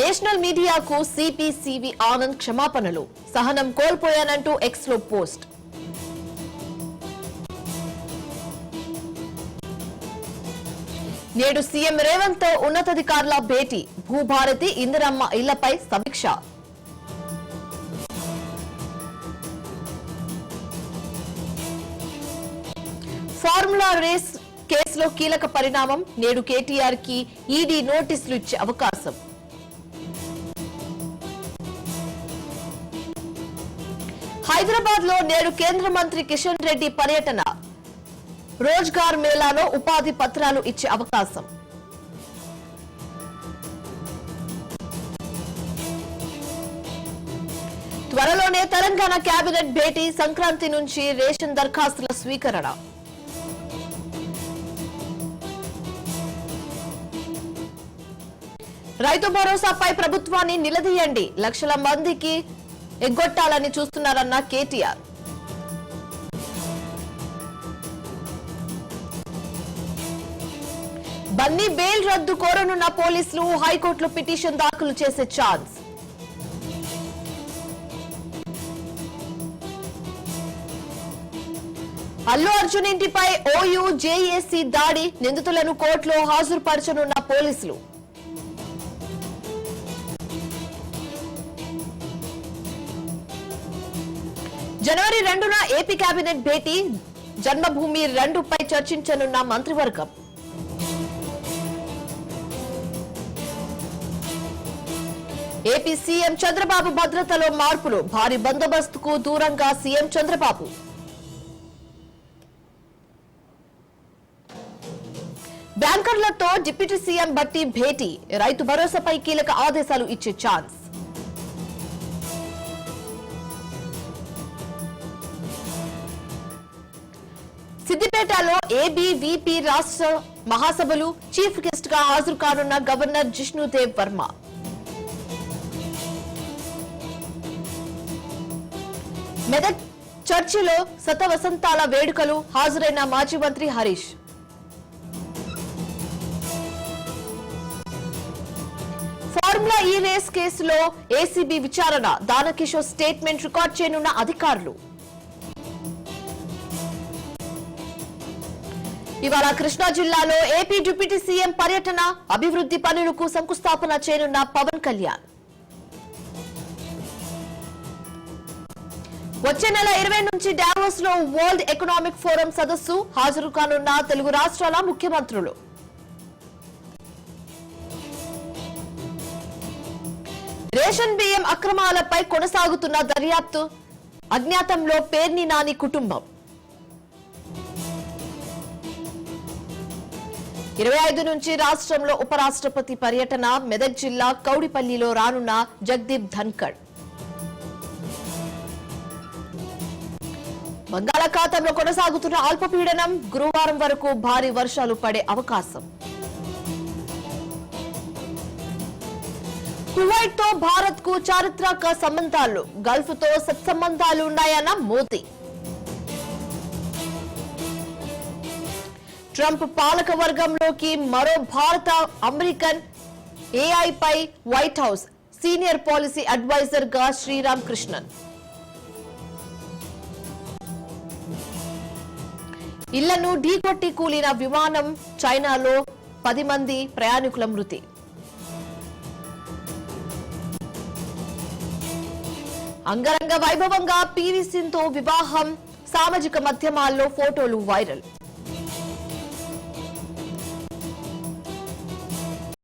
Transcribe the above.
National మీడియాకు CPCV Anand క్షమాపణలు. సహనం కోల్పోయానంటూ ఎక్స్లో పోస్ట్. నేడు సీఎం రేవంత్తో ఉన్నతాధికారుల భేటీ. భూభారతి ఇందిరమ్మ ఇళ్ళపై సమీక్ష. ఫార్ములా రేస్ కేసులో కీలక పరిణామం. నేడు కేటీఆర్కి ఈడీ నోటీసులు ఇచ్చే అవకాశం. హైదరాబాద్లో నేడు కేంద్ర మంత్రి కిషన్ రెడ్డి పర్యటన. రోజ్గార్ మేళాలో ఉపాధి పత్రాలు ఇచ్చే అవకాశం. త్వరలోనే తెలంగాణ కేబినెట్ భేటీ సంక్రాంతి నుంచి రేషన్ దరఖాస్తుల స్వీకరణ. రైతు భరోసాపై ప్రభుత్వాన్ని నిలదీయండి. లక్షల మందికి ఎగ్గొట్టాలని చూస్తున్నారన్న కేటీఆర్. బన్నీ బెయిల్ రద్దు కోరనున్న పోలీసులు హైకోర్టులో పిటిషన్ దాఖలు చేసే ఛాన్స్. అల్లు అర్జున్ ఇంటిపై ఓయూ జేఏసీ దాడి నిందితులను కోర్టులో హాజరుపరచనున్న పోలీసులు. జనవరి రెండున ఏపీ కేబినెట్ భేటీ జన్మభూమి రెండుపై చర్చించనున్న మంత్రివర్గం. ఏపీ సీఎం చంద్రబాబు భద్రతలో మార్పులు భారీ బందోబస్తుకు దూరంగా సీఎం చంద్రబాబు. బ్యాంకర్లతో డిప్యూటీ సీఎం బట్టి భేటీ రైతు భరోసాపై కీలక ఆదేశాలు ఇచ్చే ఛాన్స్. సిద్దిపేటలో ఏబీవీపీ రాష్ట్ర మహాసభలు చీఫ్ గెస్ట్గా హాజరు కానున్న గవర్నర్ జిష్ణుదేవ్ వర్మ. మెదక్ చర్చిలో శత వసంతాల వేడుకలు హాజరైన మాజీ మంత్రి హరీష్. ఫార్ములా ఈ రేస్ కేసులో ఏసీబీ విచారణ దానకిషోర్ స్టేట్మెంట్ రికార్డ్ చేయనున్న అధికారులు. ఇవాళ కృష్ణా జిల్లాలో ఏపీ డిప్యూటీ సీఎం పర్యటన అభివృద్ధి పనులకు శంకుస్థాపన చేయనున్న పవన్ కళ్యాణ్. వచ్చే నెల ఇరవై నుంచి డావోస్లో వరల్డ్ ఎకనామిక్ ఫోరం సదస్సు హాజరు కానున్న తెలుగు రాష్ట్రాల ముఖ్యమంత్రులు. రేషన్ బియ్యం అక్రమాలపై కొనసాగుతున్న దర్యాప్తు అజ్ఞాతంలో పేర్ని నాని కుటుంబం. ఇరవై ఐదు నుంచి రాష్ట్రంలో ఉపరాష్ట్రపతి పర్యటన మెదక్ జిల్లా కౌడిపల్లిలో రానున్న జగదీప్ ధన్కడ్ బంగాళాఖాతంలో కొనసాగుతున్న అల్పపీడనం గురువారం వరకు భారీ వర్షాలు పడే అవకాశం. కువైట్తో భారత్కు చారిత్రక సంబంధాలు గల్ఫ్తో సత్సంబంధాలు ఉన్నాయన్న మోదీ. ట్రంప్ పాలక వర్గంలోకి మరో భారత అమెరికన్ ఏఐపై వైట్ హౌస్ సీనియర్ పాలసీ అడ్వైజర్గా శ్రీరామ్ కృష్ణన్ ఇళ్ళను ఢీకొట్టి కూలిన విమానం చైనాలో పది మంది ప్రయాణికుల మృతి. అంగరంగ వైభవంగా పీవీ సింధు వివాహం సామాజిక మాధ్యమాల్లో ఫోటోలు వైరల్.